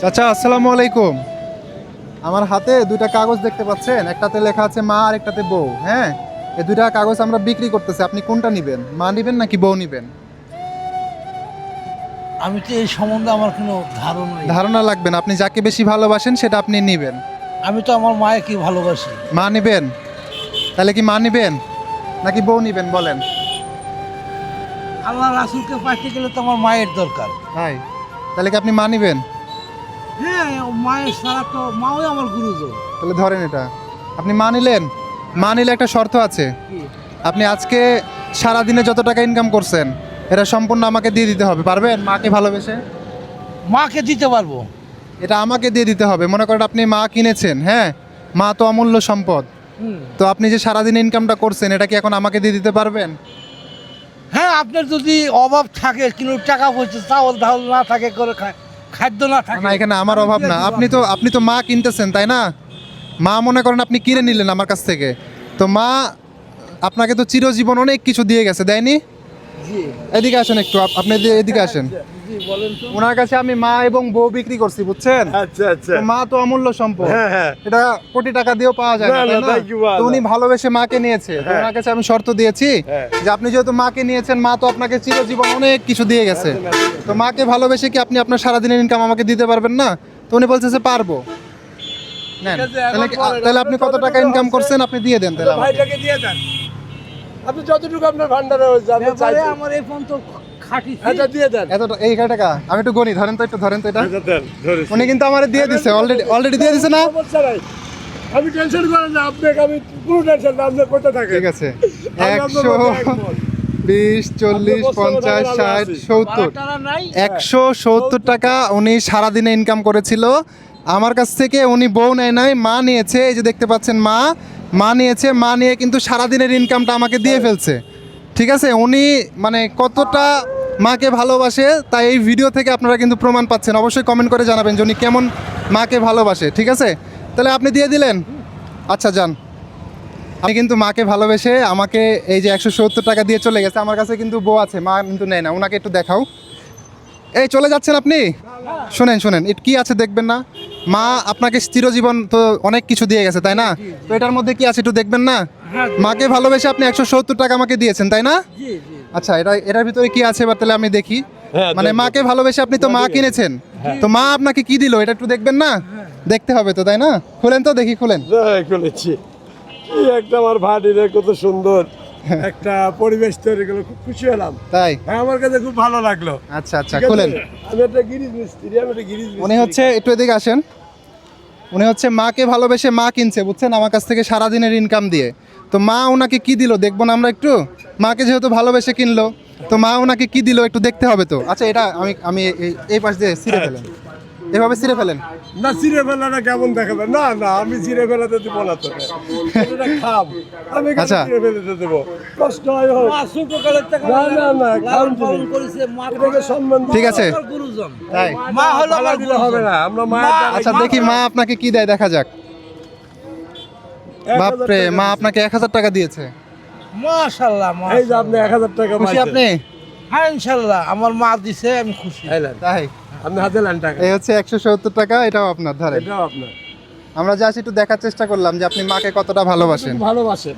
চাচা আসসালামু আলাইকুম। আমার হাতে দুইটা কাগজ দেখতে পাচ্ছেন। একটাতে লেখা আছে মা আর একটাতে বউ হ্যাঁ? এই দুইটা কাগজ আমরা বিক্রি করতেছি। আপনি কোনটা নেবেন? মা নেবেন নাকি বউ নেবেন? আমি তো এই সম্বন্ধে আমার কোনো ধারণা নেই। ধারণা লাগবে না। আপনি যাকে বেশি ভালোবাসেন সেটা আপনি নেবেন। আমি তো আমার মায়েকে ভালোবাসি। মা নেবেন? তাহলে কি মা নেবেন? নাকি বউ নেবেন বলেন। আল্লাহ রাসুলকে পাইতে গেলে তো আমার মায়ের দরকার। ভাই তাহলে কি আপনি মা নেবেন? হ্যাঁ মায়ের ছাড়া তো মাও আমার গুরুজন। তাহলে ধরেন এটা। আপনি মা নিলেন? মা নিলে একটা শর্ত আছে। আপনি আজকে সারা দিনে যত টাকা ইনকাম করছেন এটা সম্পূর্ণ আমাকে দিয়ে দিতে হবে। পারবেন? মাকে ভালোবেসে? মাকে দিতে পারব। এটা আমাকে দিয়ে দিতে হবে। মনে করেন আপনি মা কিনেছেন হ্যাঁ? মা তো অমূল্য সম্পদ। তো আপনি যে সারাদিন ইনকামটা করছেন এটা কি এখন আমাকে দিয়ে দিতে পারবেন? হ্যাঁ আপনার যদি অভাব থাকে কিন্তু টাকা পয়সা চাউল ধাউল না থাকে করে খায় খাদ্য না থাকে। না, এখানে আমার অভাব না। আপনি তো আপনি তো মা কিনতেছেন, তাই না? মা মনে করেন আপনি কিনে নিলেন আমার কাছ থেকে। তো মা আপনাকে তো চিরজীবন অনেক কিছু দিয়ে গেছে, দেয়নি? এদিকে আসেন একটু আপনি এদিকে আসেন। ওনার কাছে আমি মা এবং বউ বিক্রি করছি বুঝছেন? আচ্ছা আচ্ছা। মা তো অমূল্য সম্পদ। হ্যাঁ হ্যাঁ। এটা কোটি টাকা দিয়েও পাওয়া যায় না তো উনি। ভালোবেসে মাকে নিয়েছে। তো হ্যাঁ। ওনার কাছে আমি শর্ত দিয়েছি। যে আপনি যেহেতু মাকে নিয়েছেন মা তো আপনাকে চিরজীবন অনেক কিছু দিয়ে গেছে। তো মাকে ভালোবেসে কি আপনি আপনার সারাদিনের ইনকাম আমাকে দিতে পারবেন না? তো উনি বলছে যে পারব। নেন। তাহলে আপনি কত টাকা ইনকাম করছেন আপনি দিয়ে দেন তাহলে ভাইটাকে দিয়ে দেন। আপনি যতটুকু আপনার ভান্ডারে ব্যাপারে আমার এই ফোন তো খাটি এটা দিয়ে দেন। এত এই টাকা আমি একটু গণি ধরেন তো একটু ধরেন তো এটা। দেন, ধরেছি। উনি কিন্তু আমার দিয়ে দিছে অলরেডি অলরেডি দিয়ে দিছে না? আমি টেনশন করেন না আপনাকে আমি কোনো টেনশন না আপনি কোথায় থাকেন। ঠিক আছে। একশো বিশ চল্লিশ পঞ্চাশ ষাট সত্তর। টাকা একশো সত্তর টাকা উনি সারাদিনে ইনকাম করেছিল। আমার কাছ থেকে উনি বউ নেয় নাই মা নিয়েছে এই যে দেখতে পাচ্ছেন মা। মা নিয়েছে, মা নিয়ে কিন্তু সারাদিনের ইনকামটা আমাকে দিয়ে ফেলছে। ঠিক আছে? উনি মানে কতটা মাকে ভালোবাসে তাই এই ভিডিও থেকে আপনারা কিন্তু প্রমাণ পাচ্ছেন। অবশ্যই কমেন্ট করে জানাবেন যে উনি কেমন মাকে ভালোবাসে। ঠিক আছে? তাহলে আপনি দিয়ে দিলেন? আচ্ছা যান। আমি কিন্তু মাকে ভালোবেসে আমাকে এই যে একশো সত্তর টাকা দিয়ে চলে গেছে, আমার কাছে কিন্তু বউ আছে, মা কিন্তু নেয় না। ওনাকে একটু দেখাও। এই চলে যাচ্ছেন আপনি? শোনেন শোনেন এটা কি আছে দেখবেন না? মা আপনাকে চিরজীবন তো অনেক কিছু দিয়ে গেছে তাই না? তো এটার মধ্যে কি আছে একটু দেখবেন না? হ্যাঁ মাকে ভালোবেসে আপনি একশো সত্তর টাকা আমাকে দিয়েছেন তাই না? জি জি আচ্ছা এটা এটার ভিতরে কি আছে এবার তাহলে আমি দেখি। হ্যাঁ, মানে মাকে ভালোবেসে আপনি তো মা কিনেছেন। তো মা আপনাকে কি দিল? এটা একটু দেখবেন না? দেখতে হবে তো তাই না? খুলেন তো দেখি খুলেন। হ্যাঁ, খুলেছি। কি একটা আমার ভাটি রে কত সুন্দর। একটা পরিবেশ তৈরি করল খুব খুশি হলাম। তাই? হ্যাঁ আমার কাছে খুব ভালো লাগল। আচ্ছা আচ্ছা? খুলেন। আমি একটা গিরিজ মিস্ত্রি আমি একটা গিরিজ উনি হচ্ছে একটু এদিকে আসেন। উনি হচ্ছে মাকে ভালোবেসে মা কিনছে বুঝছেন? আমার কাছ থেকে সারাদিনের ইনকাম দিয়ে। তো মা ওনাকে কি দিল দেখব না আমরা একটু? মাকে যেহেতু ভালোবেসে কিনলো তো মা ওনাকে কি দিল একটু দেখতে হবে তো? আচ্ছা এটা আমি আমি এই- এই পাশ দিয়ে ছিঁড়ে ফেলেন। এভাবে ছিঁড়ে ফেলেন? না চিড়ে ফেলাটা কেমন দেখাবে না না আমি চিড়ে ফেলাতে দিব না তোকে। খাম। আমি আচ্ছা। চিড়ে ফেলাতে দেবো। কষ্ট হয় হোক। না, না, না, কারণ তুমি- সম্মান ঠিক আছে। গুরুজন। তাই। মা হলো হবে না। আমরা মা- আচ্ছা দেখি মা আপনাকে কি দেয় দেখা যাক। বাপরে মা আপনাকে এক হাজার টাকা দিয়েছে। মাশাআল্লাহ এই যে আপনি এক হাজার টাকা খুশি আপনি? হ্যাঁ ইনশাআল্লাহ আমার মা দিছে আমি খুশি। তাই? আপনি হাতে নেন টাকা। এই হচ্ছে একশো সত্তর টাকা এটাও আপনার ধরেন। এটাও আপনার। আমরা জাস্ট একটু দেখার চেষ্টা করলাম যে আপনি মাকে কতটা ভালোবাসেন। ভালোবাসেন।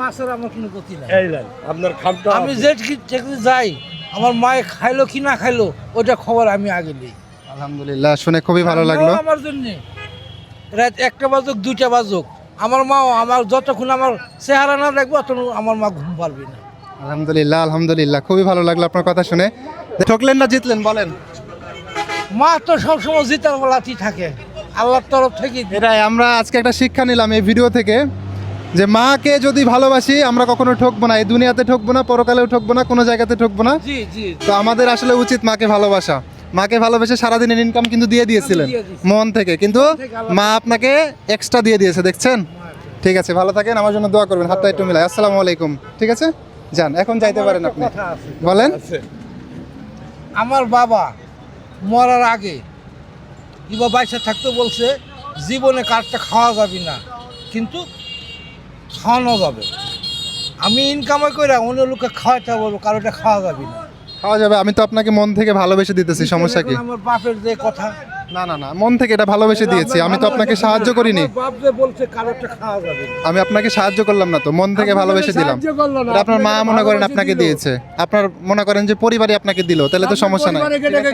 মাছের আমার কোনো গতি নাই। এই আপনার খামটা আমি যে যেখানে যাই আমার মায়ে খাইলো কি না খাইলো ওটা খবর আমি আগে নিই। আলহামদুলিল্লাহ শুনে খুবই ভালো লাগল। আমার জন্য। রাত একটা বাজুক দুইটা বাজুক। আমার মাও আমার যতক্ষণ আমার চেহারা না দেখব ততক্ষণ আমার মা ঘুম পারবে না। আলহামদুলিল্লাহ আলহামদুলিল্লাহ। খুবই ভালো লাগল আপনার কথা শুনে। ঠকলেন না জিতলেন বলেন। মা তো সবসময় জিতার বলাতেই থাকে। আল্লাহর তরফ থেকে এটাই আমরা আজকে একটা শিক্ষা নিলাম এই ভিডিও থেকে যে মাকে যদি ভালোবাসি আমরা কখনো ঠকবো না। এই দুনিয়াতে ঠকবো না পরকালেও ঠকবো না কোনো জায়গাতে ঠকবো না। জি জি। তো আমাদের আসলে উচিত মাকে ভালোবাসা। মাকে ভালোবেসে সারাদিনের ইনকাম কিন্তু দিয়ে দিয়েছিলেন মন থেকে। কিন্তু মা আপনাকে এক্সট্রা দিয়ে দিয়েছে দেখছেন? ঠিক আছে ভালো থাকেন আমার জন্য দোয়া করবেন হাতটা একটু মিলাই আসসালামু আলাইকুম ঠিক আছে? যান এখন যাইতে পারেন আপনি। বলেন। আমার বাবা মরার আগে কিবা বাইসা থাকতে বলছে জীবনে কাঠটা খাওয়া যাবে না কিন্তু খাওয়ানো যাবে। আমি ইনকামে করে অন্য লোককে খাওয়াতে বলব কারোটা খাওয়া যাবে না। খাওয়া যাবে আমি তো আপনাকে মন থেকে ভালোবেসে দিতেছি সমস্যা কি? আমার বাপের যে কথা না না না মন থেকে এটা ভালোবেসে দিয়েছি। আমি তো আপনাকে সাহায্য করিনি। বাপ যে বলছে কারোরটা খাওয়া যাবে আমি আপনাকে সাহায্য করলাম না তো মন থেকে ভালোবেসে দিলাম। এটা আপনার মা মনে করেন আপনাকে দিয়েছে। আপনার মনে করেন যে পরিবারই আপনাকে দিল তাহলে তো সমস্যা নাই।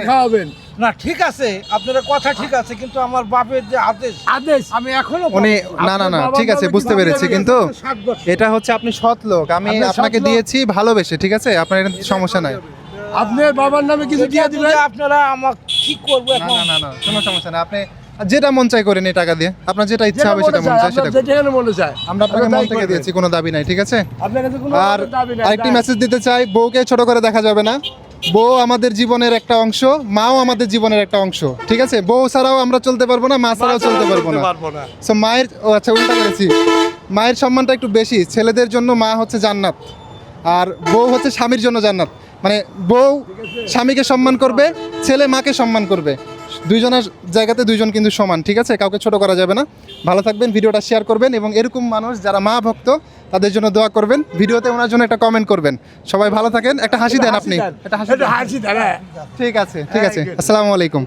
খাওয়াবেন। না ঠিক আছে আপনার কথা ঠিক আছে কিন্তু আমার বাপের যে আদেশ আদেশ? আমি এখনও উনি না না না ঠিক আছে বুঝতে পেরেছি কিন্তু। এটা হচ্ছে আপনি সৎ লোক আমি আপনাকে দিয়েছি ভালোবেসে ঠিক আছে? আপনার এটা সমস্যা নাই। আপনার বাবার নামে কিছু দিয়ে যদি আপনারা আমাকে কি করব না এখন? না না না কোনো সমস্যা নাই। আপনি যেটা মন চাই করেন এই টাকা দিয়ে। আপনার যেটা ইচ্ছা হবে সেটা মন চায় সেটা। যেটা মনে চায় আমরা আপনাকে মন থেকে দিয়েছি কোনো দাবি নাই ঠিক আছে? আপনার কাছে কোনো আর দাবি নাই, আরেকটি মেসেজ দিতে চাই বউকে ছোট করে দেখা যাবে না। বউ আমাদের জীবনের একটা অংশ মাও আমাদের জীবনের একটা অংশ ঠিক আছে? বউ ছাড়াও আমরা চলতে পারব না মা ছাড়াও চলতে পারব না। পারব না। সো মায়ের ও আচ্ছা উল্টা করেছি। মায়ের সম্মানটা একটু বেশি ছেলেদের জন্য মা হচ্ছে জান্নাত আর বউ হচ্ছে স্বামীর জন্য জান্নাত। মানে বউ স্বামীকে সম্মান করবে ছেলে মাকে সম্মান করবে। দুইজনের জায়গাতে দুইজন কিন্তু সমান ঠিক আছে? কাউকে ছোট করা যাবে না। ভালো থাকবেন ভিডিওটা শেয়ার করবেন এবং এরকম মানুষ যারা মা ভক্ত তাদের জন্য দোয়া করবেন। ভিডিওতে ওনার জন্য একটা কমেন্ট করবেন। সবাই ভালো থাকেন। একটা হাসি দেন আপনি। একটা হাসি দেন। হ্যাঁ। ঠিক আছে ঠিক আছে। আসসালামু আলাইকুম।